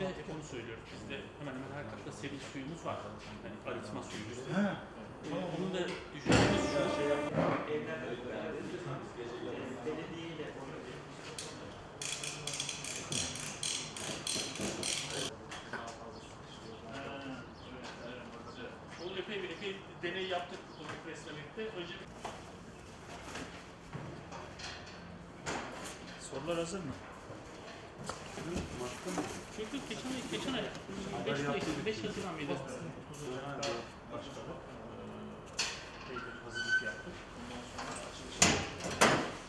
Ve hep onu söylüyoruz. Bizde hemen hemen her katta seri suyumuz var. Hani arıtma suyumuz. He. Ee, Bunun da düşüncemiz şu. Bu epey bir epey deney yaptık bu presle birlikte. Önce Sorular hazır mı? Çünkü geçen ay, geçen ay 5 Mayıs, 5 Haziran mıydı? Başladı. Ee, şeyde hazırlık yaptık. Ondan sonra açılış.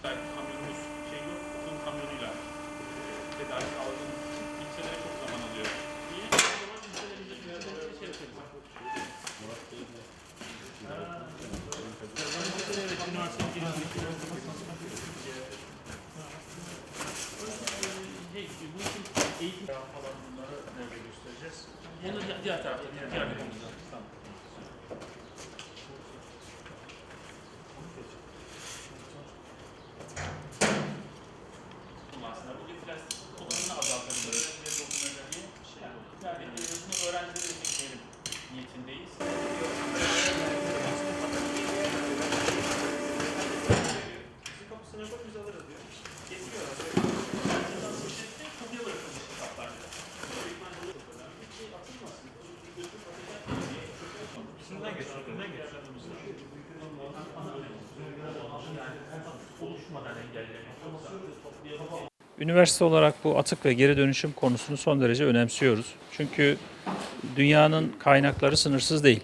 Yani kamyonumuz şey yok, kum kamyonuyla e, tedarik aldığımız için ilçelere çok zaman alıyor. İyi, o zaman ilçelerimize ilçelerimize şey yapıyoruz. Evet, üniversitenin girişindeki Şey, bu için eğitim Falan bunları nerede göstereceğiz? Onu di- diğer tarafta, diğer, bölümde. Tamam. Aslında bu bir plastik kullanımını azaltabilir. Yani e, bunu öğrencilere eşitleyelim niyetindeyiz. Bizim kapısına yapar biz alırız diyor. Üniversite olarak bu atık ve geri dönüşüm konusunu son derece önemsiyoruz. Çünkü dünyanın kaynakları sınırsız değil.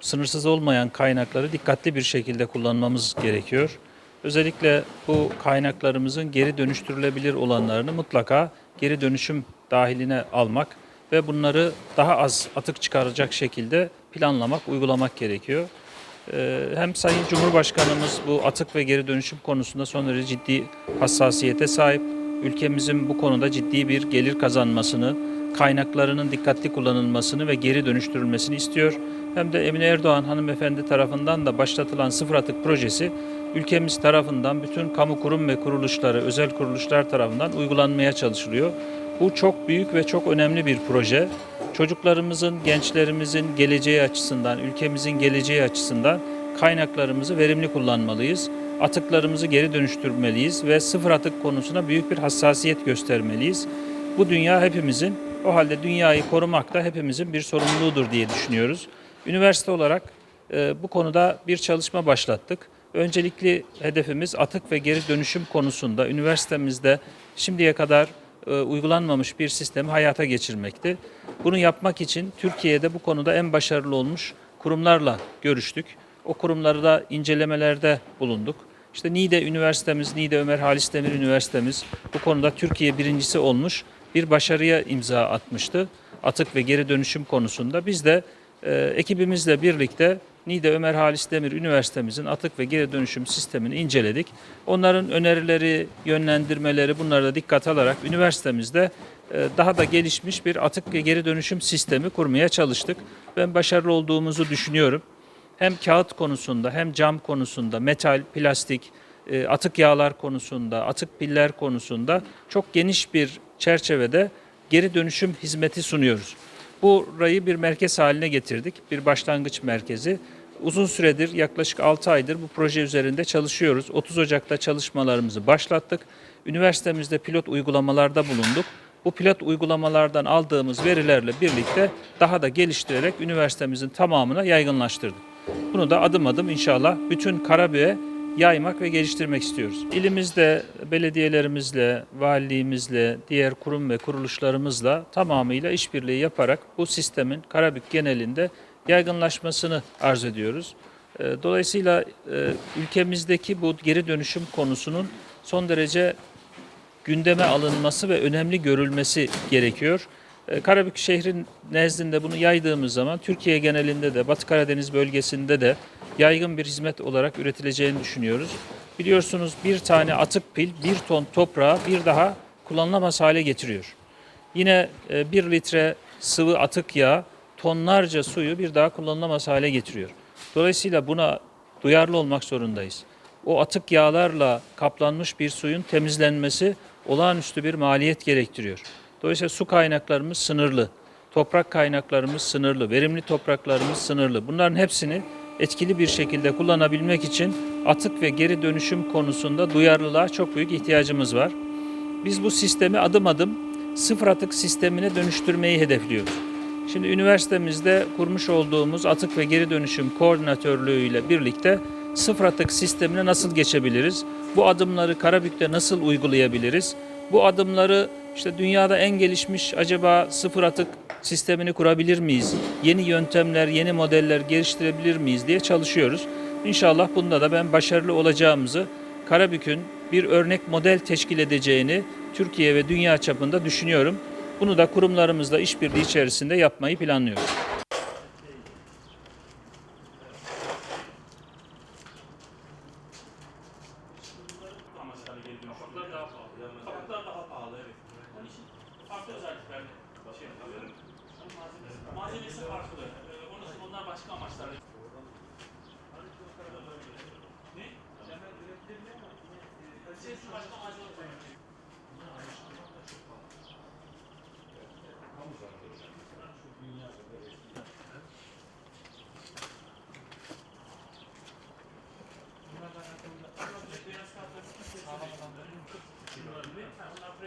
Sınırsız olmayan kaynakları dikkatli bir şekilde kullanmamız gerekiyor. Özellikle bu kaynaklarımızın geri dönüştürülebilir olanlarını mutlaka geri dönüşüm dahiline almak ve bunları daha az atık çıkaracak şekilde planlamak, uygulamak gerekiyor. Ee, Hem Sayın Cumhurbaşkanımız bu atık ve geri dönüşüm konusunda son derece ciddi hassasiyete sahip. Ülkemizin bu konuda ciddi bir gelir kazanmasını, kaynaklarının dikkatli kullanılmasını ve geri dönüştürülmesini istiyor. Hem de Emine Erdoğan hanımefendi tarafından da başlatılan sıfır atık projesi ülkemiz tarafından bütün kamu kurum ve kuruluşları, özel kuruluşlar tarafından uygulanmaya çalışılıyor. Bu çok büyük ve çok önemli bir proje. Çocuklarımızın, gençlerimizin geleceği açısından, ülkemizin geleceği açısından kaynaklarımızı verimli kullanmalıyız. Atıklarımızı geri dönüştürmeliyiz ve sıfır atık konusuna büyük bir hassasiyet göstermeliyiz. Bu dünya hepimizin, o halde dünyayı korumak da hepimizin bir sorumluluğudur diye düşünüyoruz. Üniversite olarak e, bu konuda bir çalışma başlattık. Öncelikli hedefimiz atık ve geri dönüşüm konusunda üniversitemizde şimdiye kadar e, uygulanmamış bir sistemi hayata geçirmekti. Bunu yapmak için Türkiye'de bu konuda en başarılı olmuş kurumlarla görüştük. O kurumları da incelemelerde bulunduk. İşte Niğde Üniversitemiz, Niğde Ömer Halis Demir Üniversitemiz bu konuda Türkiye birincisi olmuş bir başarıya imza atmıştı. Atık ve geri dönüşüm konusunda. Biz de e, ekibimizle birlikte Niğde Ömer Halis Demir Üniversitemizin atık ve geri dönüşüm sistemini inceledik. Onların önerileri, yönlendirmeleri bunları da dikkat alarak üniversitemizde e, daha da gelişmiş bir atık ve geri dönüşüm sistemi kurmaya çalıştık. Ben başarılı olduğumuzu düşünüyorum. Hem kağıt konusunda hem cam konusunda, metal, plastik, e, atık yağlar konusunda, atık piller konusunda çok geniş bir çerçevede geri dönüşüm hizmeti sunuyoruz. Burayı bir merkez haline getirdik, bir başlangıç merkezi. Uzun süredir, yaklaşık 6 aydır bu proje üzerinde çalışıyoruz. 30 Ocak'ta çalışmalarımızı başlattık. Üniversitemizde pilot uygulamalarda bulunduk. Bu pilot uygulamalardan aldığımız verilerle birlikte daha da geliştirerek üniversitemizin tamamına yaygınlaştırdık. Bunu da adım adım inşallah bütün Karabük'e yaymak ve geliştirmek istiyoruz. İlimizde belediyelerimizle, valiliğimizle, diğer kurum ve kuruluşlarımızla tamamıyla işbirliği yaparak bu sistemin Karabük genelinde yaygınlaşmasını arz ediyoruz. E, Dolayısıyla e, ülkemizdeki bu geri dönüşüm konusunun son derece gündeme alınması ve önemli görülmesi gerekiyor. E, Karabük şehrin nezdinde bunu yaydığımız zaman Türkiye genelinde de Batı Karadeniz bölgesinde de yaygın bir hizmet olarak üretileceğini düşünüyoruz. Biliyorsunuz bir tane atık pil bir ton toprağı bir daha kullanılamaz hale getiriyor. Yine e, bir litre sıvı atık yağ tonlarca suyu bir daha kullanılamaz hale getiriyor. Dolayısıyla buna duyarlı olmak zorundayız. O atık yağlarla kaplanmış bir suyun temizlenmesi olağanüstü bir maliyet gerektiriyor. Dolayısıyla su kaynaklarımız sınırlı. Toprak kaynaklarımız sınırlı. Verimli topraklarımız sınırlı. Bunların hepsini etkili bir şekilde kullanabilmek için atık ve geri dönüşüm konusunda duyarlılığa çok büyük ihtiyacımız var. Biz bu sistemi adım adım sıfır atık sistemine dönüştürmeyi hedefliyoruz. Şimdi üniversitemizde kurmuş olduğumuz atık ve geri dönüşüm koordinatörlüğüyle birlikte sıfır atık sistemine nasıl geçebiliriz? Bu adımları Karabük'te nasıl uygulayabiliriz? Bu adımları işte dünyada en gelişmiş acaba sıfır atık sistemini kurabilir miyiz? Yeni yöntemler, yeni modeller geliştirebilir miyiz diye çalışıyoruz. İnşallah bunda da ben başarılı olacağımızı, Karabük'ün bir örnek model teşkil edeceğini Türkiye ve dünya çapında düşünüyorum. Bunu da kurumlarımızla işbirliği içerisinde yapmayı planlıyoruz. Gracias.